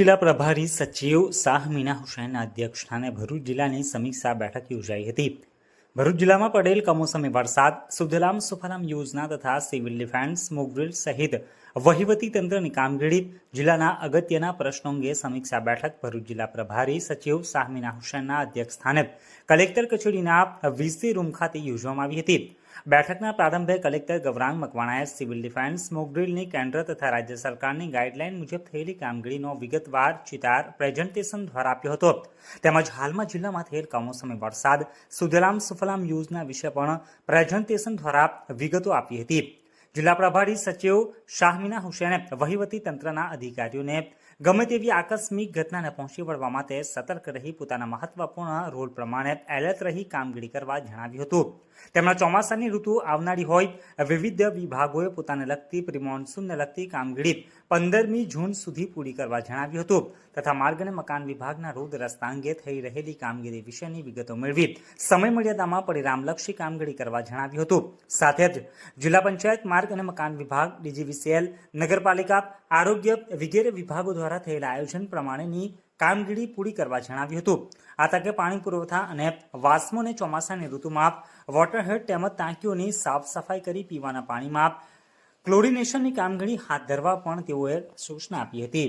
જિલ્લા પ્રભારી સચિવ શાહ મીના હુસૈનના અધ્યક્ષસ્થાને ભરૂચ જિલ્લાની સમીક્ષા બેઠક યોજાઈ હતી. ભરૂચ જિલ્લામાં પડેલ કમોસમી વરસાદ સુધલામ સુફલામ યોજના તથા સિવિલ ડિફેન્સ મોકડ્રીલ સહિત વહીવટી તંત્રની કામગીરી જિલ્લાના અગત્યના પ્રશ્નો અંગે સમીક્ષા બેઠક ભરૂચ જિલ્લા પ્રભારી સચિવ શાહ હુસેનના અધ્યક્ષ સ્થાને કલેક્ટર કચેરીના વીસી રૂમ ખાતે યોજવામાં આવી હતી. બેઠકના પ્રારંભે કલેક્ટર ગૌરાંગ મકવાણાએ સિવિલ ડિફેન્સ મોકડ્રીલની કેન્દ્ર તથા રાજ્ય સરકારની ગાઈડલાઈન મુજબ થયેલી કામગીરીનો વિગતવાર ચિતાર પ્રેઝન્ટેશન દ્વારા આપ્યો હતો. તેમજ હાલમાં જિલ્લામાં થયેલ કમોસમી વરસાદ, સુજલામ સુફલામ યોજના વિશે પણ પ્રેઝન્ટેશન દ્વારા વિગતો આપી હતી. જિલ્લા પ્રભારી સચિવ શાહમીના હુસેને વહીવટી તંત્રના અધિકારીઓને ગમે તેવી આકસ્મિક ઘટનાને પહોંચી વળવા માટે સતર્ક રહી પોતાના મહત્વપૂર્ણ રોલ પ્રમાણે એલર્ટ રહી કામગીરી કરવા જણાવ્યું હતું. તેમણે ચોમાસાની ઋતુ આવનારી હોય વિવિધ વિભાગોએ પોતાને લગતી પ્રિમોન્સૂનને લગતી કામગીરી પંદરમી જૂન સુધી પૂરી કરવા જણાવ્યું હતું તથા માર્ગ અને મકાન વિભાગના રોડ રસ્તા અંગે થઈ રહેલી કામગીરી વિશેની વિગતો મેળવી સમય મર્યાદામાં પરિણામલક્ષી કામગીરી કરવા જણાવ્યું હતું. સાથે જ જિલ્લા પંચાયત માર્ગ અને મકાન વિભાગ, ડીજીવીસીએલ, નગરપાલિકા, આરોગ્ય વગેરે વિભાગો દ્વારા થયેલા આયોજન પ્રમાણેની કામગીરી પૂરી કરવા જણાવ્યું હતું. આ તકે પાણી પુરવઠા અને વાસ્મોને ચોમાસાની ઋતુમાં વોટરહેડ તેમજ ટાંકીઓની સાફ સફાઈ કરી પીવાના પાણીમાં ક્લોરિનેશનની કામગીરી હાથ ધરવા પણ તેઓએ સૂચના આપી હતી.